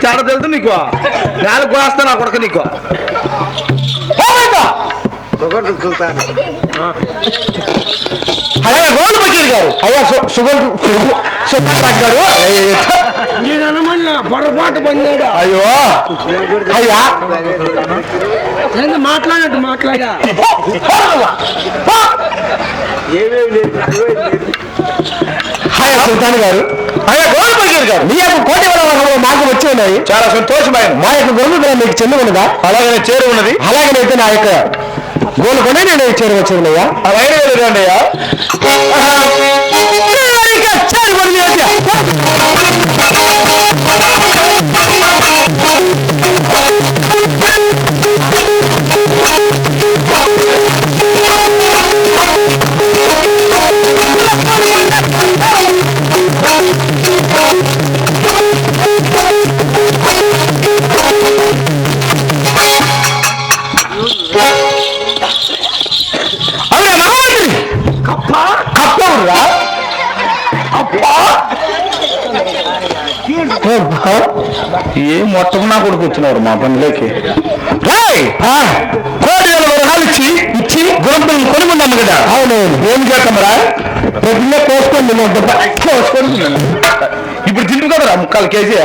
తేడా తెలుదు నీకు? నేల కోస్తా నా కొడుకు నీకు. అయ్యా బకీర్ గారు. అయ్యా గారు. నేను పొరపాటు పొందాడు అయ్యో. అయ్యా. నేను మాట్లాడట్టు మాట్లాడా? పో. అయ్యా సుల్తాన్ గారు. అయ్యా గోల్డ్ బకీర్ గారు మీ యొక్క కోటి వల్ల మాకు వచ్చి ఉన్నాయి చాలా సంతోషమైన మా యొక్క గోల్డ్ కూడా మీకు చెంది ఉన్నదా అలాగే చేరు ఉన్నది అలాగనైతే నా యొక్క గోల్డ్ కొనే నేను చేరు వచ్చిందయ్యా అలాగే వెళ్ళండి అయ్యా చేరు ఏ మొత్తం నా కొడుకు వచ్చినారు మా పనిలోకి? కోటి వేల వరహాలు ఇచ్చి ఇచ్చి గురంపులను కొనుక్కున్నాము కదా. అవును. ఏం చేస్తామరా? పొద్దున్నే కోసుకొని కోసుకొని ఇప్పుడు తింటు కదరా ముక్కాలు కేజీ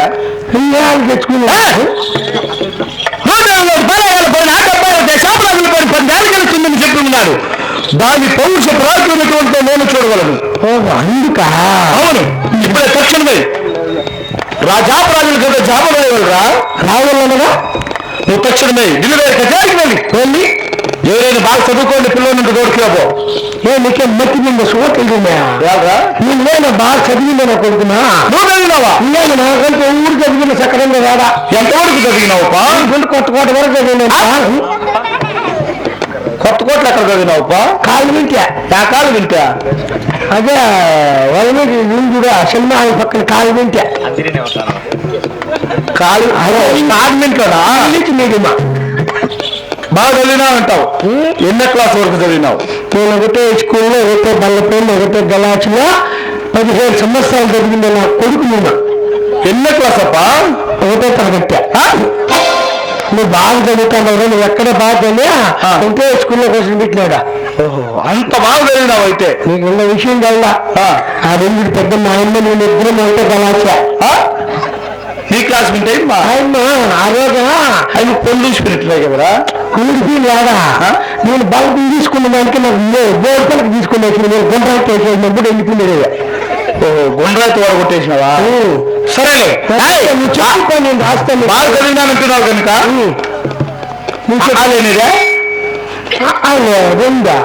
తెచ్చుకున్నా దాని పౌరుష ప్రాచుర్యటువంటి నేను చూడగలను. అందుక? అవును ఇప్పుడే తక్షణమే. రాజాపరాజుల కదా జాపరాయగలరా రావాలనగా నువ్వు తక్షణమే ఢిల్లీ కచేరికి వెళ్ళి. వెళ్ళి? ఎవరైనా బాగా చదువుకోండి పిల్లలు తోడుకురాబో ఏ నీకే మట్టి మీద సోకెళ్ళిందా నేను బాగా చదివిన కొడుకున్నా నువ్వు చదివినావా? నేను నాకంటే ఊరు చదివిన సక్రంగా రాడా ఎంతవరకు చదివినావు కొత్త కోట వరకు చదివినా కొత్త కోట్లు ఎక్కడ చదివినావుపా కాలు వింటా. ఆ కాలు వింటా? అదే వాళ్ళ కూడా సినిమా పక్కన కాలు వింటా. కాలు కాన్వెంట్లోనా? ఇంగ్లీష్ మీడియమా బాగా చదివినా అంటావు ఎన్నో క్లాస్ వరకు చదివినావు? నేను ఒకటే స్కూల్లో ఒకటే బల్లపల్లి ఒకటే గలాచులో పదిహేడు సంవత్సరాలు చదివింది నా కొడుకు నేను ఎన్నో క్లాస్ అప్ప ఒకటే తరగతి. నువ్వు బాగా చదువుతావు నువ్వు ఎక్కడ బాగా చదివా ఉంటే స్కూల్లో క్వశ్చన్ పెట్టినాడా? అంత బాగా చదివినావు అయితే. నీకు ఉన్న విషయం కల్లా ఆ. రెండు పెద్ద మా అమ్మ నేను ఇద్దరం ఒకటే గలాచా. నీ క్లాస్ వింటే ఆయన ఆ రోజు? ఆయన పొల్లు పెట్టినాయి కదరా కూడికి లేదా నేను బల్బు తీసుకున్న దానికి నాకు బోర్డు పలక తీసుకుని నేను గుండ్రాయి వేసేసినప్పుడు వెళ్ళిపోయింది గుండ్రాయి వాడు కొట్టేసినావా సరేలే. నేను రాస్తాను. బాగా కనుక. చెప్పలేనిదే రెండా?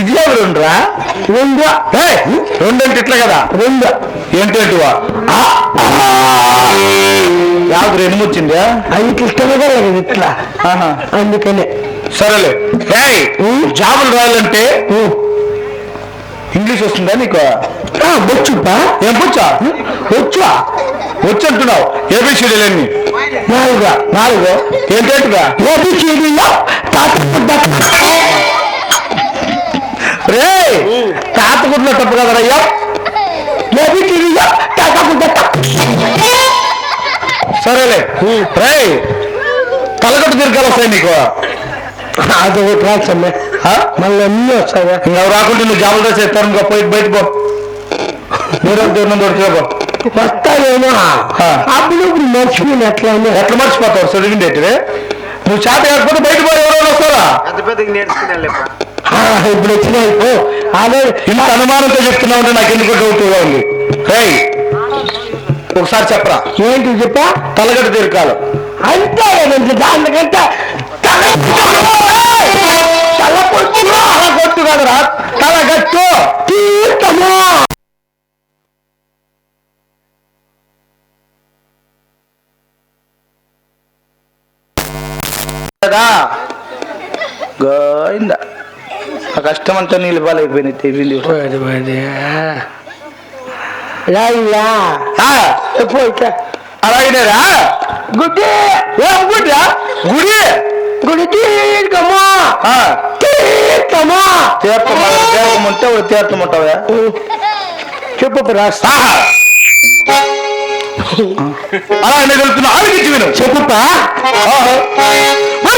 ఇది ఎవరు రెండురా? రెండు? రెండు అంటే ఇట్లా కదా. రెండు? ఏంటంటివా యాభై రెండు వచ్చిందా ఇట్లా ఇష్టమే కదా ఇట్లా. అందుకనే. సరేలే. జాబులు రాయాలంటే ఇంగ్లీష్ వస్తుందా నీకు? వచ్చుపా ఏం వచ్చా వచ్చా వచ్చి అంటున్నావు. ఏబిసిడీలన్నీ నాలుగా నాలుగు. ఏంటంటుగా? ఏబిసిడీలో రే తాతగుడ్లో తప్పు కదరయ్యా ఏబిసిడీలో తాతగుడ్డ సరేలే. రే తలగట్టు తిరగాలి వస్తాయి నీకు. అది ఒకటి రాసమ్మే మళ్ళీ అన్నీ వస్తాయా ఇంకా రాకుంటే నువ్వు జాబులు ఎత్తారు ఇంకా పోయి బయట పో. దూరం దూరం దొరికిపో వస్తాయేమో అప్పుడు మర్చిపోయిన ఎట్లా ఎట్లా మర్చిపోతావు? చదివింది ఏంటివే నువ్వు చేత కాకపోతే బయట పోయి ఎవరైనా వస్తారా? ఇప్పుడు వచ్చినాయి పో అదే ఇంత అనుమానంతో చెప్తున్నావు అంటే నాకు ఎందుకు డౌట్గా ఉంది. రై ఒకసారి చెప్పరా. ఏంటి చెప్పా? తలగట్టు తీరకాలు. అంతే దానికంటే కదా? గోయిందా ఆ కష్టం అంతా నీళ్ళు టిఫిన్ అలాగేరా గుడ్డి! ఏం గుడ్డా? గుడి? గుడి తీర్థమా? తీర్థమా? తీర్థమంటే తీర్థమంటావా చెప్పు రాస్తా. అలా నేను వెళ్తున్నా. ఆలోచించి విను. చెప్పుతా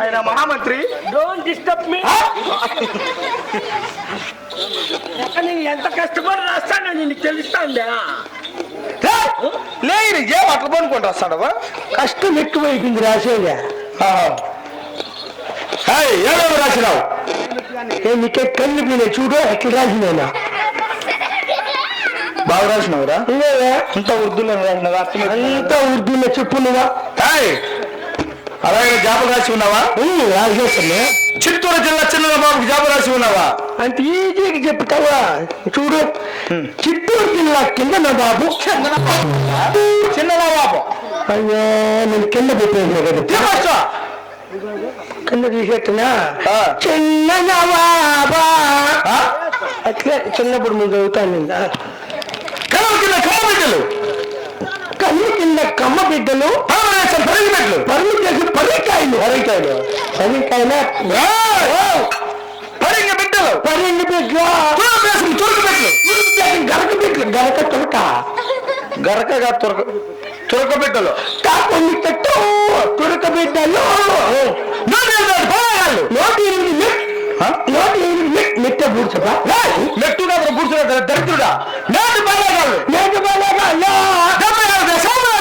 ఆయన మహామంత్రి. డోంట్ డిస్టర్బ్ మీ నేను ఎంత కష్టపడి రాస్తానో నీకు తెలుస్తాందా? లేదు ఏం అట్లా పనుకుంటా వస్తాడవా? కష్టం ఎక్కువైపోయింది రాసేదా. ఏడవ రాసినావు? నీకే కళ్ళు మీద చూడు ఎట్లా రాసినా బాగా రాసినావురా? అంత ఉర్దూలో రాసినావా అంతా ఉర్దూలో చెప్పు నువ్వా. అలాగే జాబు రాసి ఉన్నావా? రాసేస్తున్నా చిత్తూరు జిల్లా చిన్న బాబుకి జాబు రాసి ఉన్నావా? అంత ఈజీగా చెప్తావా? చూడు చిత్తూరు జిల్లా కింద బాబు చిన్న బాబు అయ్యో నేను కింద పెట్టేది కదా తీసేట్టునా. చిన్న అట్లే చిన్నప్పుడు ముందు చదువుతాను నేను. కలవ కింద కమ్మ కన్ను కింద కమ్మ బిడ్డలు పరమేశ్వరం పెరిగి పరుగు చేసి పర్రికాయలు పర్రికాయల పరింగ బిడ్డలు. పన్నెండు బిడ్డలు. తురుకు బిడ్డలు గరక బిడ్డలు. గరక తురక. గరకగా తురక తురక బిడ్డలు. కాకొంది పెట్టు తురక బిడ్డలు. నూట ఎనిమిది? నూట ఎనిమిది మెట్ట పూడ్చబా దరిద్రుడా? నేటి బాలగాళ్ళు నేను బాగా డెబ్బై ఆరు దశాబ్దాలు డెబ్బై ఆరు నా యాదాపు రాజు.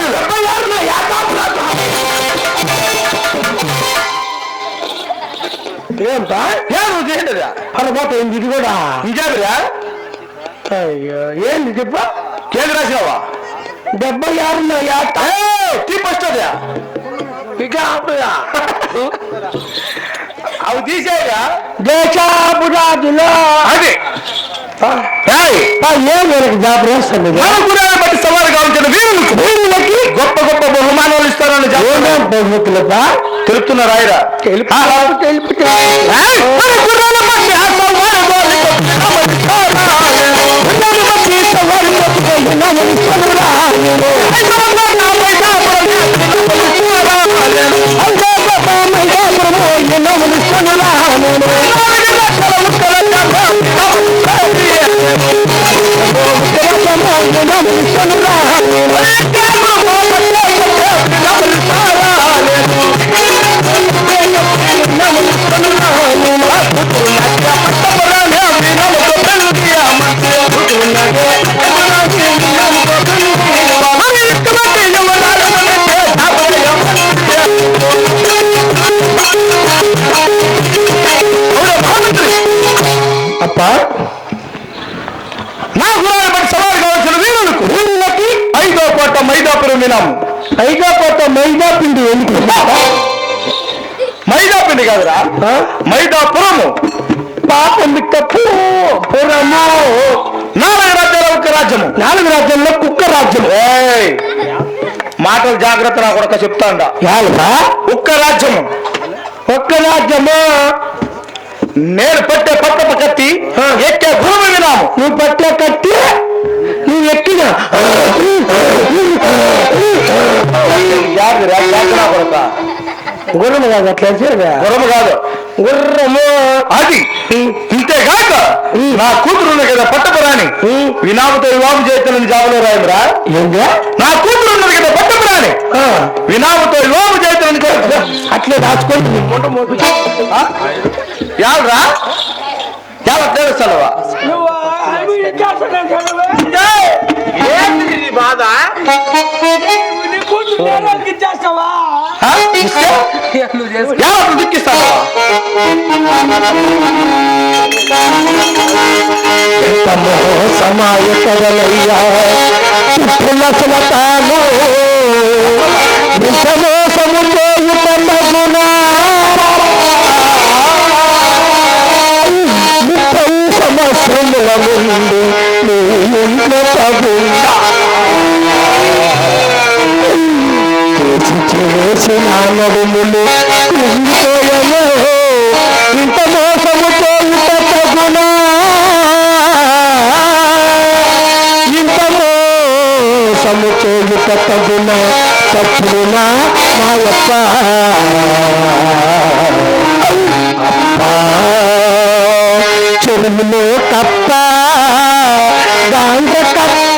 ఏంటా ఏం చేయండిరా పొరపాటు అయింది ఇది కూడా? ఇంకేదిరా? అయ్యో ఏంది చెప్ప? కేంద్ర రాసినావా? డెబ్బై ఆరు నా యాత తీపొస్తుందా ఇక. అవి తీసేయగా దేశాపు రాజులో అది. ఏం వీళ్ళకి జాబ్ రాస్తాను మనకురాన్ని బట్టి సవాలు కావాల్సిన వీరులకు వీళ్ళకి గొప్ప గొప్ప బహుమానాలు ఇస్తారని ఏమేం బహుమతులపా తెలుపుతున్న రాయరా తెలుపు వినాము ఐదో కొత్త మైదా పిండి ఎందుకు? మైదా పిండి కాదురా. ఆ? మైదాపురము పాపం తప్పు పురము నాలుగు రాజ్యాల ఒక్క రాజ్యము. నాలుగు రాజ్యాల్లో కుక్క రాజ్యం! మాటలు జాగ్రత్త నా కొడక చెప్తాండ. ఒక్క రాజ్యము. ఒక్క రాజ్యము. నేను పట్టే పట్టప కత్తి ఎక్కే భూమి వినాము నువ్వు పట్టే కట్టి కొడక. గుర్రము కాదు అట్లా చేదా గుర్రము కాదు. గుర్రము. అది ఇంతేగాక నా కూతురు ఉన్నది కదా పట్టపురాణి. వినామతో వివాహం చేస్తానని జాబులో రాయమురా ఏందా? నా కూతురు ఉన్నది కదా పట్టపురాణి. ఆ, వినామతో వివాహం చేస్తానని. అట్లే ఆ? యావరా యావ తెలుస్తావా ఏంటి నీ బాధ నీ కూతురు ఇచ్చేస్తావా ఆ? ఇస్తే? నువ్వు చేసుకో ఎవరు దిక్కిస్తాడు ఎంత మోసమాయ కదలయ్యా పులసల తాను ఇంత మోసము చేయు పండగునా ఇంట్లో తగుండా చేసి చేసిన ఇంత తగునా ఇంత తగునా చెరువులో తప్ప காந்த கத்த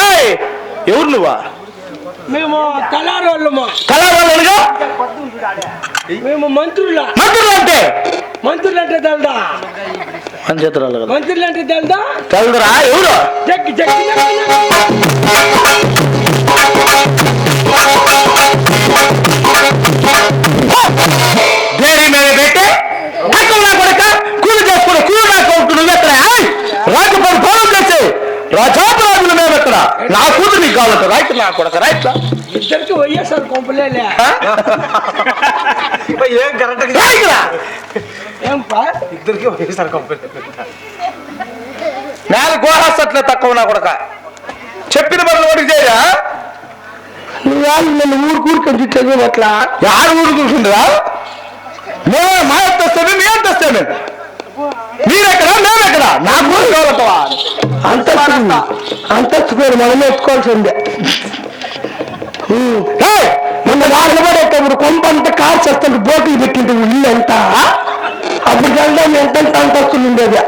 ఏయ్! ఎవరు నువ్వా? మేము కళారోళ్ళము. మేము మంత్రుల. మంత్రులు అంటే మంత్రులు అంటే తెల్దా మంత్రులు అంటే తెల్దా? ఎవరు? జగ్గి జగ్గి జగ్గి. దేని మీద పెట్టి? కావాలంట రైట్ నా కొడుక రైట్ ఇద్దరికి వైఎస్ఆర్ ఏం కరెక్ట్ ఏం పా ఇద్దరికి వైఎస్ఆర్ కంపెనీ నాలుగు గోహాసట్లే తక్కువ నా కొడక. చెప్పిన పనులు వాడికి చేయా నువ్వు నన్ను ఊరు కూరుకొని చదివి అట్లా? యారు ఊరు కూర్చుందిరా? మేము మా ఎంత వస్తాను మీ ఎంత వస్తాను మీరెక్కడ? మేమెక్కడ? నా ఊరు కావాలంటవా అంతస్తు అంతస్తు పేరు మనమే ఎత్తుకోవాల్సిందే మొన్న వారిని పడేటప్పుడు కొంపంత కాల్చి వస్తుంటే బోటులు పెట్టింది ఇల్లు అంతా అప్పుడు వెళ్దాం ఎంత అంతస్తులు ఉండేది